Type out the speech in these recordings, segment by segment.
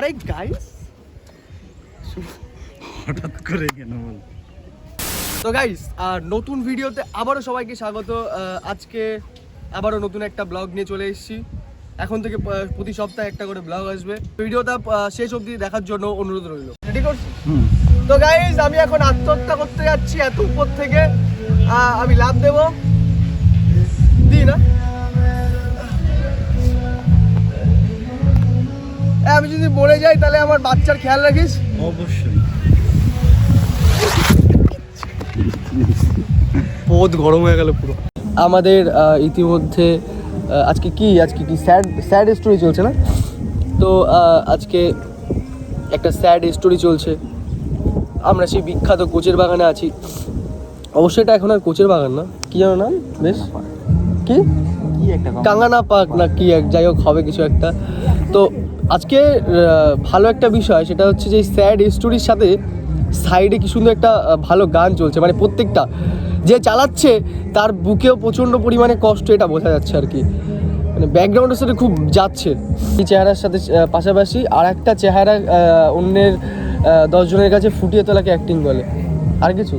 আরে গাইস হঠাৎ করে কেন বল? তো গাইস আর নতুন ভিডিওতে আবারও সবাইকে স্বাগত। আজকে আবারও নতুন একটা ব্লগ নিয়ে চলে এসেছি। এখন থেকে প্রতি সপ্তাহে একটা করে ব্লগ আসবে। ভিডিওটা শেষ অবধি দেখার জন্য অনুরোধ রইল। রেডি করছি? হুম। তো গাইস আমি এখন আত্মহত্যা করতে যাচ্ছি এত উপর থেকে। আমি লাভ দেব। দি না? আমি যদি মরে যাই তাহলে আমার বাচ্চার খেয়াল রাখিস। অবশ্যই। বহুত গরম হয়ে গেল পুরো। আমাদের ইতিমধ্যে আজকে কি? আজকে কি? স্যাড স্যাড স্টোরি চলছে না? তো আজকে একটা স্যাড স্টোরি চলছে। আমরা সেই বিখ্যাত কোচের বাগানে আছি। অবশ্যই এটা এখন আর কোচের বাগান না। কি জানো নাম? বেশ। কি? কি একটা কাঙ্গানা পার্ক না কি এক যাই হোক হবে কিছু একটা। তো আজকে ভালো একটা বিষয় সেটা হচ্ছে যে স্যাড স্টোরির সাথে সাইডে কি সুন্দর একটা ভালো গান চলছে। মানে প্রত্যেকটা যে চালাচ্ছে তার বুকেও প্রচণ্ড পরিমাণে কষ্ট এটা বোঝা যাচ্ছে আর কি। মানে ব্যাকগ্রাউন্ডের সাথে খুব যাচ্ছে। এই চেহারার সাথে পাশাপাশি আর একটা চেহারা অন্যের দশজনের কাছে ফুটিয়ে তোলাকে অ্যাক্টিং বলে। আর কিছু?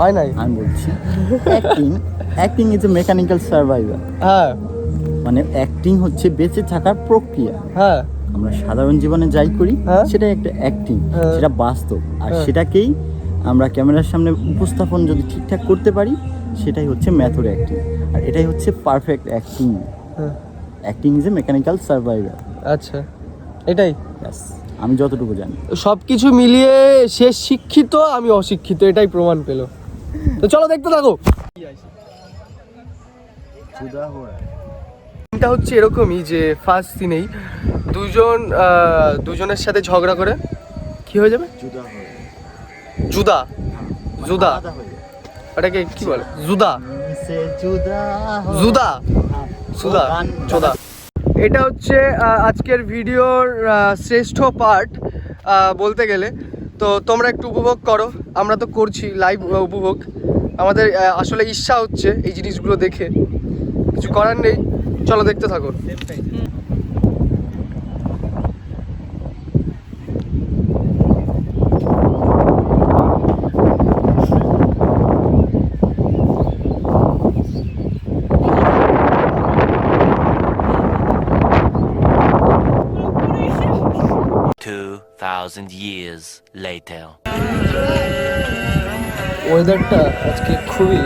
হয় নাই? আমি বলছি acting acting is a mechanical survivor হ্যাঁ। মানে অ্যাক্টিং হচ্ছে বেঁচে থাকার প্রক্রিয়া। হ্যাঁ। আমরা সাধারণ জীবনে যাই করি হ্যাঁ। সেটাই একটা অ্যাক্টিং। সেটা বাস্তব। আর হ্যাঁ। সেটাকেই আমরা ক্যামেরার সামনে উপস্থাপন যদি ঠিকঠাক করতে পারি সেটাই হচ্ছে মেথড অ্যাক্টিং আর এটাই হচ্ছে perfect acting acting is a mechanical survivor আচ্ছা। এটাই? ব্যাস আমি যতটুকু জানি। সব কিছু মিলিয়ে সে শিক্ষিত আমি অশিক্ষিত এটাই প্রমাণ পেল। তো চলো দেখতে থাকো। এটা হচ্ছে এরকমই যে ফার্স্ট সিনেই দুজন দুজনের সাথে ঝগড়া করে কি হয়ে যাবে? জুদা জুদা ওটাকে কি বলে? জুদা জুদা সুদা চোদা এটা হচ্ছে আজকের ভিডিওর শ্রেষ্ঠ পার্ট বলতে গেলে। তো তোমরা একটু উপভোগ করো। আমরা তো করছি লাইভ উপভোগ। আমাদের আসলে ইচ্ছা হচ্ছে এই জিনিসগুলো দেখে। কিছু করার নেই। চলো দেখতে থাকো Two thousand years later. ওয়েদারটা আজকে খুবই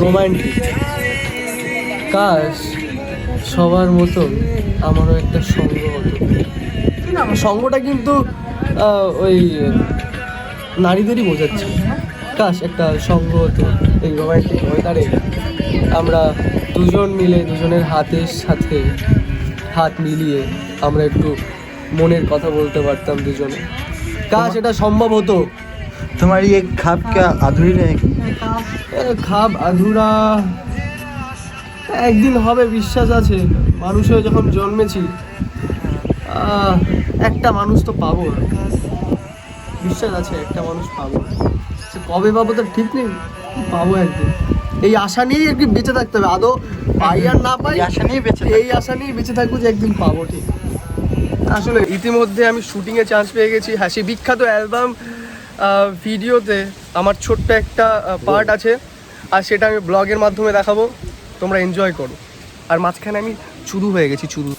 রোমান্টিক কাশ সবার মতো আমারও একটা সঙ্গ হতো। সঙ্গটা কিন্তু ওই নারীদেরই বোঝাচ্ছে। কাশ একটা সঙ্গ হতো এই রোমান্টিক ওয়েদারে আমরা দুজন মিলে দুজনের হাতের সাথে হাত মিলিয়ে আমরা একটু মনের কথা বলতে পারতাম দুজনে। কাজ এটা সম্ভব হতো। তোমার ইয়ে খাপ কে আধুরি নাকি? খাপ আধুরা একদিন হবে বিশ্বাস আছে। মানুষ হয়ে যখন জন্মেছি একটা মানুষ তো পাবো বিশ্বাস আছে একটা মানুষ পাবো সে কবে পাবো তো ঠিক নেই পাবো একদিন। এই আশা নিয়েই একদিন বেঁচে থাকতে হবে। আদৌ পাই আর না পাই আশা নিয়েই বেঁচে এই আশা নিয়েই বেঁচে থাকব যে একদিন পাবো ঠিক। আসলে ইতিমধ্যে আমি শুটিংয়ে চান্স পেয়ে গেছি। হ্যাঁ সেই বিখ্যাত অ্যালবাম ভিডিওতে আমার ছোট্ট একটা পার্ট আছে। আর সেটা আমি ব্লগের মাধ্যমে দেখাবো। তোমরা এনজয় করো। আর মাঝখানে আমি চুরু হয়ে গেছি চুরু।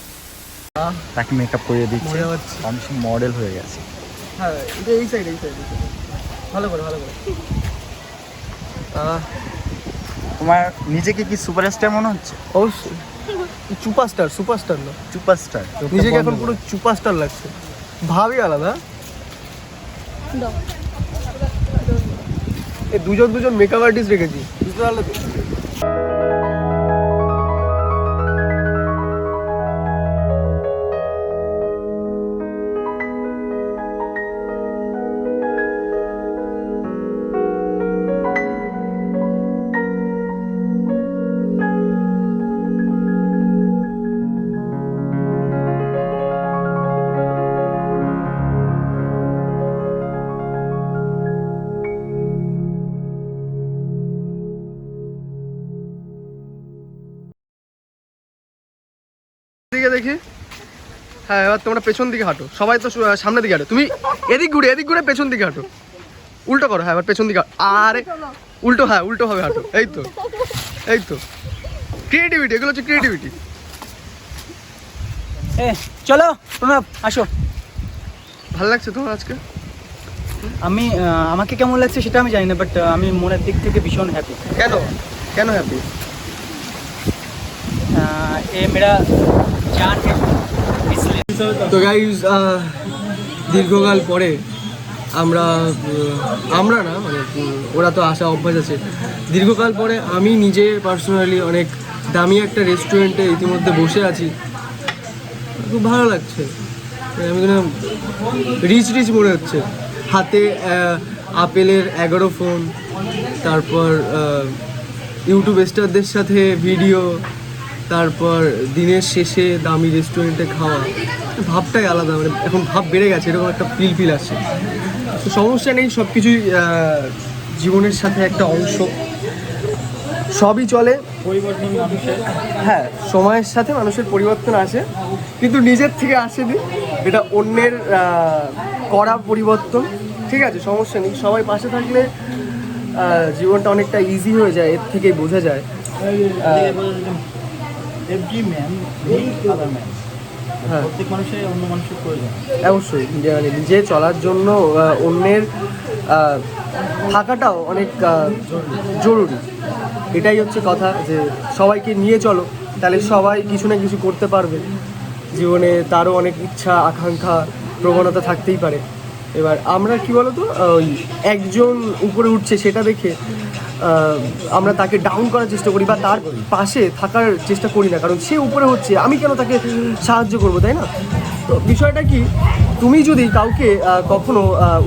তাকে মেকআপ করিয়ে দিচ্ছে। আমি মডেল হয়ে গেছে। হ্যাঁ এটা এই সাইড এই সাইড ভালো করে ভালো করে। তোমার নিজেকে কি সুপারস্টার মনে হচ্ছে? অবশ্যই। সুপারস্টার সুপারস্টার না। সুপারস্টার নিজেকে এখন পুরো সুপারস্টার লাগছে। ভাবই আলাদা। এই দুজন দুজন মেকআপ আর্টিস্ট রেখেছি। বুঝতে পারলে দিকে দেখি। হ্যাঁ এবার তোমরা পেছন দিকে হাঁটো। সবাই তো সামনে দিকে হাঁটো। তুমি এদিক ঘুরে এদিক ঘুরে পেছন দিকে হাঁটো। উল্টো করো হ্যাঁ এবার পেছন দিকে আরে উল্টো হ্যাঁ উল্টো হবে হাঁটো। এই তো এই তো। ক্রিয়েটিভিটি এগুলো হচ্ছে ক্রিয়েটিভিটি চলো প্রণব আসো। ভালো লাগছে তোমার আজকে? আমি আমাকে কেমন লাগছে সেটা আমি জানি না বাট আমি মনের দিক থেকে ভীষণ হ্যাপি কেন? কেন হ্যাপি এ মেরা তো গাইজ দীর্ঘকাল পরে আমরা আমরা না মানে ওরা তো আসা অভ্যাস আছে। দীর্ঘকাল পরে আমি নিজে পার্সোনালি অনেক দামি একটা রেস্টুরেন্টে ইতিমধ্যে বসে আছি। খুব ভালো লাগছে। আমি রিচ রিচ মনে হচ্ছে। হাতে আপেলের এগারো ফোন তারপর ইউটিউব স্টারদের সাথে ভিডিও তারপর দিনের শেষে দামি রেস্টুরেন্টে খাওয়া, ভাবটাই আলাদা মানে এখন ভাব বেড়ে গেছে, এরকম একটা ফিল ফিল আসছে। তো সমস্যা নেই সব কিছুই জীবনের সাথে একটা অংশ। সবই চলে। হ্যাঁ সময়ের সাথে মানুষের পরিবর্তন আসে, কিন্তু নিজের থেকে আসেনি এটা অন্যের করা পরিবর্তন। ঠিক আছে, সমস্যা নেই। সবাই পাশে থাকলে জীবনটা অনেকটা ইজি হয়ে যায়, এর থেকেই বোঝা যায়। এভরি ম্যান আদার ম্যান প্রত্যেক মানুষের অন্য মানুষের প্রয়োজন। অবশ্যই যে মানে নিজে চলার জন্য অন্যের থাকাটাও অনেক জরুরি। এটাই হচ্ছে কথা যে সবাইকে নিয়ে চলো তাহলে সবাই কিছু না কিছু করতে পারবে। জীবনে তারও অনেক ইচ্ছা আকাঙ্ক্ষা প্রবণতা থাকতেই পারে। এবার আমরা কি বলতো ওই একজন উপরে উঠছে সেটা দেখে আমরা তাকে ডাউন করার চেষ্টা করি বা তার পাশে থাকার চেষ্টা করি না। কারণ সে উপরে হচ্ছে, আমি কেন তাকে সাহায্য করব, তাই না? তো বিষয়টা কি, তুমি যদি কাউকে কখনো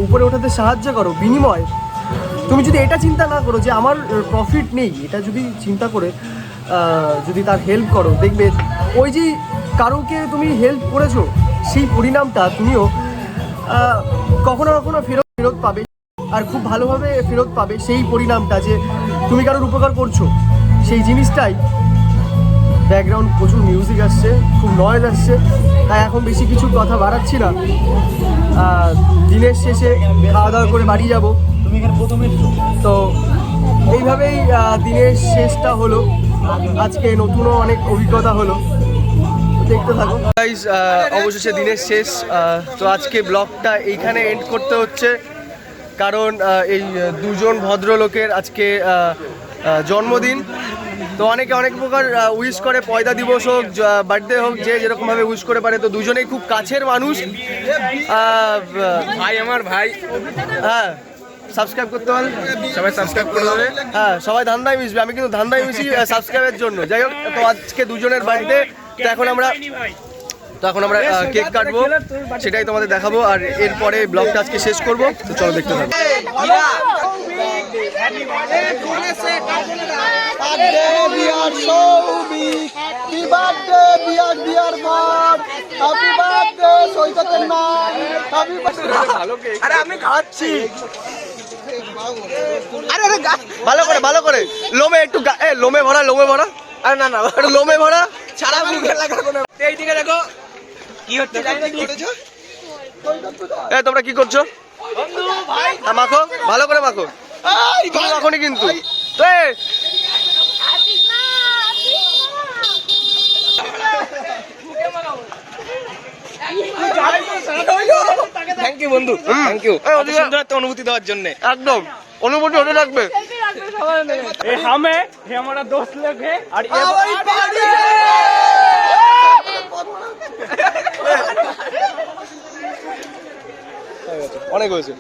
উপরে ওঠাতে সাহায্য করো বিনিময়, তুমি যদি এটা চিন্তা না করো যে আমার প্রফিট নেই, এটা যদি চিন্তা করে যদি তার হেল্প করো, দেখবে ওই যে কারোকে তুমি হেল্প করেছ, সেই পরিণামটা তুমিও কখনো কখনো ফেরত ফেরত পাবে আর খুব ভালোভাবে ফেরত পাবে সেই পরিণামটা যে তুমি কারোর উপকার করছ। সেই জিনিসটাই ব্যাকগ্রাউন্ড প্রচুর মিউজিক আসছে, খুব নয়েজ আসছে, তাই এখন বেশি কিছু কথা বাড়াচ্ছি না। দিনের শেষে খাওয়া দাওয়া করে বাড়ি যাব। তো এইভাবেই দিনের শেষটা হলো। আজকে নতুনও অনেক অভিজ্ঞতা হলো। দেখতে থাকো। গাইজ অবশেষে দিনের শেষ তো আজকে ব্লগটা এইখানে এন্ড করতে হচ্ছে। কারণ এই দুজন ভদ্রলোকের আজকে জন্মদিন। তো অনেকে অনেক প্রকার উইশ করে পয়দা দিবস হোক বার্থডে হোক যে যেরকমভাবে উইশ করে পারে। তো দুজনেই খুব কাছের মানুষ। ভাই আমার ভাই। হ্যাঁ সাবস্ক্রাইব করতে হবে। সবাই সাবস্ক্রাইব করে দেবে। হ্যাঁ সবাই ধান্দায় মিশবে আমি কিন্তু ধান্দায় মিশি সাবস্ক্রাইবের জন্য। যাই হোক তো আজকে দুজনের বাড়িতে তো এখন আমরা তো এখন আমরা কেক কাটবো সেটাই তোমাদের দেখাবো আর এরপরে ব্লগটা আজকে শেষ করব তো চলো দেখতে থাকো। ভালো করে ভালো করে। লোমে একটু লোমে ভরা লোমে ভরা। আরে না না লোমে ভরা। ছাড়া মুখে লাগা কোনো এইদিকে দেখো কি হচ্ছে এ তোমরা কি করছো হ্যাঁ, মাখো ভালো করে মাখো তুমি মাখোনি কিন্তু তো এ, থ্যাংক ইউ বন্ধু থ্যাংক ইউ এ, ওদিকে- সুন্দর একটা অনুভূতি দেওয়ার জন্য একদম অনুভূতি হতে থাকবে हमें ये हमारा दोस्त लोग है और ये অনেক হয়েছে।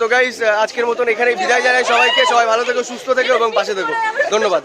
তো গাইস আজকের মতন এখানে বিদায় জানাই সবাইকে। সবাই ভালো থেকো, সুস্থ থেকো এবং পাশে থেকো। ধন্যবাদ।